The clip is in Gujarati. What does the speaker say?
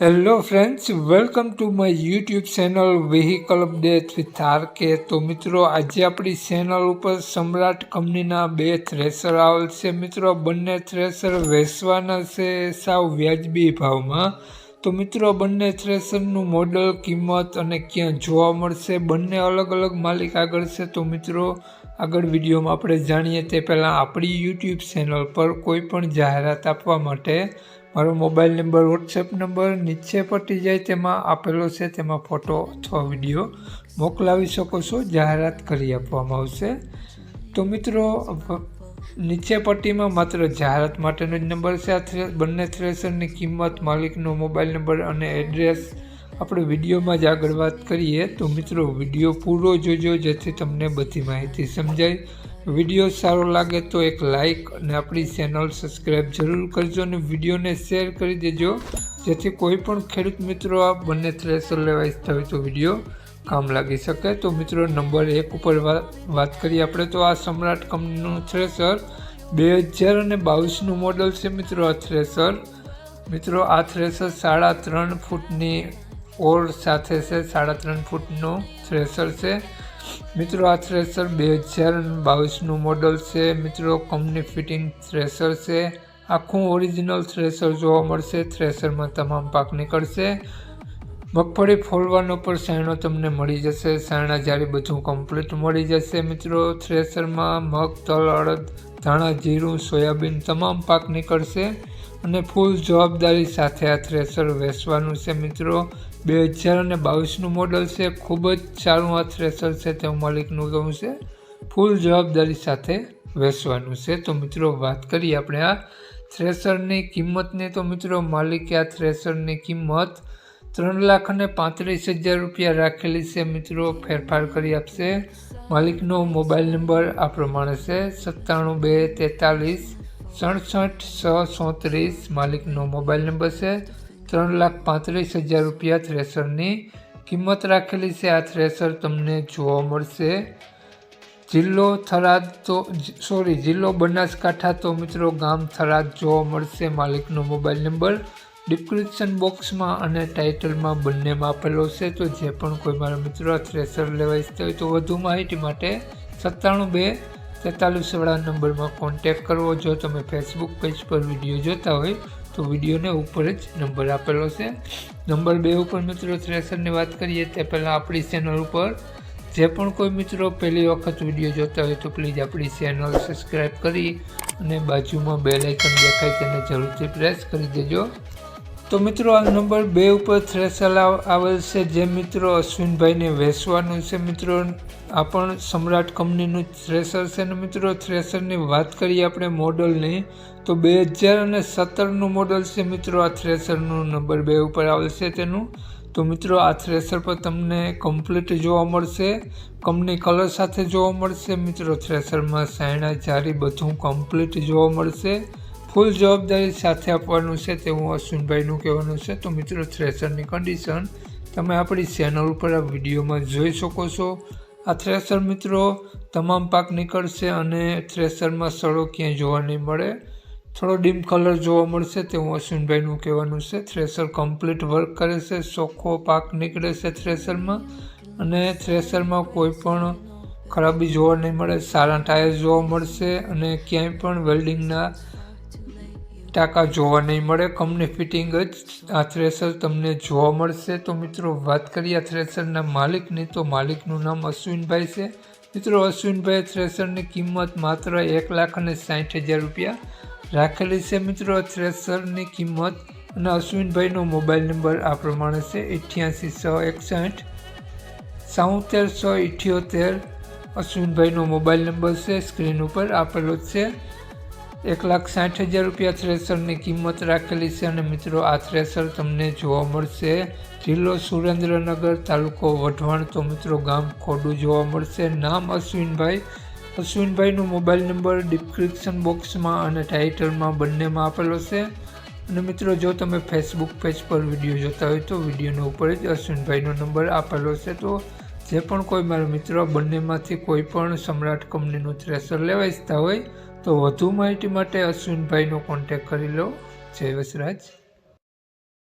Hello friends welcome to my YouTube channel vehicle update with R K તો મિત્રો, આજે આપણી ચેનલ ઉપર સમ્રાટ કંપનીના બે થ્રેસર આવેલ છે. મિત્રો, બંને થ્રેસર વેચવાના છે સાવ વ્યાજબી ભાવમાં. તો મિત્રો, બંને થ્રેસરનું મોડલ કિંમત અને ક્યાં જોવા મળશે, બંને અલગ અલગ માલિક આગળ છે. તો મિત્રો, આગળ વિડીયોમાં આપણે જાણીએ તે પહેલાં આપણી યુટ્યુબ ચેનલ પર કોઈ પણ જાહેરાત આપવા માટે મારો મોબાઈલ નંબર વોટ્સએપ નંબર નીચે પટી જાય તેમાં આપેલો છે. તેમાં ફોટો અથવા વીડિયો મોકલાવી શકો છો. જાહેરાત કરી આપવામાં આવશે. તો મિત્રો નીચે પટ્ટીમાં માત્ર જાહેરાત માટેનો જ નંબર છે. આ બંને થ્રેસરની કિંમત, માલિકનો મોબાઈલ નંબર અને એડ્રેસ આપણે વિડીયોમાં જ આગળ વાત કરીએ, તો મિત્રો વીડિયો પૂરો જોજો, જેથી તમને બધી માહિતી સમજાય. વીડિયો સારો લાગે તો એક લાઇક અને આપણી ચેનલ સબસ્ક્રાઈબ જરૂર કરજો અને વિડીયોને શેર કરી દેજો, જેથી કોઈ પણ ખેડૂત મિત્રો આ બંને થ્રેસર લેવા ઈચ્છતા હોય તો વીડિયો કામ લાગી શકે. તો મિત્રો નંબર એક ઉપર વાત કરીએ આપણે, તો આ સમ્રાટ કંપનીનું થ્રેસર બે હજાર અને બાવીસનું મોડલ છે મિત્રો આ થ્રેસર મિત્રો આ થ્રેસર સાડા ત્રણ ફૂટની ઓર સાથે છે, સાડા ત્રણ ફૂટનું થ્રેસર છે. મિત્રો, આ થ્રેસર બે હજાર બાવીસનું મોડલ છે. મિત્રો કંપની ફિટિંગ થ્રેસર છે. આખું ઓરિજિનલ થ્રેસર જોવા મળશે. થ્રેસરમાં તમામ પાક નીકળશે. મગફળી ફોલવાનો પણ સાયણો તમને મળી જશે. સાયણા જ્યારે બધું કમ્પ્લીટ મળી જશે, મિત્રો. થ્રેસરમાં મગ, તલ, અડદ, ધાણા, જીરું, સોયાબીન તમામ પાક નીકળશે. અને ફૂલ જવાબદારી સાથે આ થ્રેસર વેચવાનું છે મિત્રો. બે હજાર અને બાવીસનું મોડલ છે. ખૂબ જ સારું આ થ્રેસર છે. તેવું માલિકનું કહું છે. ફૂલ જવાબદારી સાથે વેચવાનું છે. તો મિત્રો વાત કરીએ આપણે આ થ્રેસરની કિંમતની. તો મિત્રો માલિકે આ થ્રેસરની કિંમત ત્રણ લાખ અને પાંત્રીસ હજાર રૂપિયા રાખેલી છે મિત્રો. ફેરફાર કરી આપશે. માલિકનો મોબાઈલ નંબર આ પ્રમાણે છે. સત્તાણું બે તેતાલીસ સડસઠ છ સોત્રીસ માલિકનો મોબાઈલ નંબર છે. ત્રણ લાખ પાંત્રીસ હજાર રૂપિયા થ્રેસરની કિંમત રાખેલી છે. આ થ્રેસર તમને જોવા મળશે. જિલ્લો થરાદ તો સોરી, જિલ્લો બનાસકાંઠા તો મિત્રો ગામ થરાદ જોવા મળશે. માલિકનો મોબાઈલ નંબર ડિસ્ક્રિપ્શન બોક્સમાં અને ટાઇટલમાં બંનેમાં આપેલો છે. તો જે પણ કોઈ મારા મિત્રો થ્રેસર લેવા ઈચ્છતા હોય તો વધુ માહિતી માટે સત્તાણું બે તેતાલીસવાળા નંબરમાં કોન્ટેક કરવો. જો તમે ફેસબુક પેજ પર વીડિયો જોતા હોય, તો વિડીયોને ઉપર જ નંબર આપેલો છે. નંબર બે ઉપર મિત્રો થ્રેસરની વાત કરીએ, તે પહેલાં આપણી ચેનલ ઉપર જે પણ કોઈ મિત્રો પહેલી વખત વીડિયો જોતા હોય, તો પ્લીઝ આપણી ચેનલ સબસ્ક્રાઈબ કરી અને બાજુમાં બે લાઇકન દેખાય, તેને જરૂરથી પ્રેસ કરી દેજો. તો મિત્રો, આ નંબર બે ઉપર થ્રેસર આવેલ છે. જે મિત્રો અશ્વિનભાઈને વેચવાનું છે મિત્રો, આ પણ સમ્રાટ કંપનીનું થ્રેસર છે ને મિત્રો. થ્રેસરની વાત કરીએ આપણે મોડલની, તો બે હજાર અને સત્તરનું મોડલ છે મિત્રો. આ થ્રેસરનું નંબર બે ઉપર આવેલ છે તેનું. તો મિત્રો, આ થ્રેસર પર તમને કમ્પ્લીટ જોવા મળશે. કંપની કલર સાથે જોવા મળશે મિત્રો. થ્રેસરમાં સાયણા, જારી બધું કમ્પ્લીટ જોવા મળશે. ફૂલ જવાબદારી સાથે આપવાનું છે તેવું અશ્વિનભાઈનું કહેવાનું છે. તો મિત્રો થ્રેસરની કન્ડિશન તમે આપણી ચેનલ ઉપર આ વિડીયોમાં જોઈ શકો છો. આ થ્રેસર મિત્રો તમામ પાક નીકળશે અને થ્રેસરમાં સડો ક્યાંય જોવા નહીં મળે. થોડો ડીમ કલર જોવા મળશે તેવું અશ્વિનભાઈનું કહેવાનું છે. થ્રેસર કમ્પ્લીટ વર્ક કરે છે, ચોખ્ખો પાક નીકળે છે થ્રેસરમાં અને થ્રેસરમાં કોઈ પણ ખરાબી જોવા નહીં મળે. સારા ટાયર જોવા મળશે અને ક્યાંય પણ વેલ્ડિંગના ટાંકા જોવા નહીં મળે. કંપની ફિટિંગ જ આ થ્રેસર તમને જોવા મળશે. તો મિત્રો, વાત કરીએ આ થ્રેસરના માલિકની. તો માલિકનું નામ અશ્વિનભાઈ છે. મિત્રો અશ્વિનભાઈ થ્રેસરની કિંમત માત્ર એક લાખ અને સાઠ હજાર રૂપિયા રાખેલી છે. મિત્રો થ્રેસરની કિંમત અને અશ્વિનભાઈનો મોબાઈલ નંબર આ પ્રમાણે છે. અઠ્યાસી સો એકસઠ સાઉતેર સો ઇઠ્યોતેર અશ્વિનભાઈનો મોબાઈલ નંબર છે. સ્ક્રીન ઉપર આપેલો છે. એક લાખ સાઠ હજાર રૂપિયા થ્રેસરની કિંમત રાખેલી છે અને મિત્રો, આ થ્રેસર તમને જોવા મળશે. જિલ્લો સુરેન્દ્રનગર તાલુકો વઢવાણ, તો મિત્રો, ગામ ખોડું જોવા મળશે. નામ અશ્વિનભાઈ. અશ્વિનભાઈનો મોબાઈલ નંબર ડિસ્ક્રિપ્શન બોક્સમાં અને ટાઇટલમાં બંનેમાં આપેલો છે. અને મિત્રો, જો તમે ફેસબુક પેજ પર વીડિયો જોતા હોય તો વિડીયોનો ઉપર જ અશ્વિનભાઈનો નંબર આપેલો છે. તો જે પણ કોઈ મારા મિત્રો બંનેમાંથી કોઈ પણ સમ્રાટ કંપનીનું થ્રેસર લેવા ઈચ્છતા હોય તો વધુ માહિતી માટે અશ્વિનભાઈનો કોન્ટેક કરી લો. જય વસરાજ.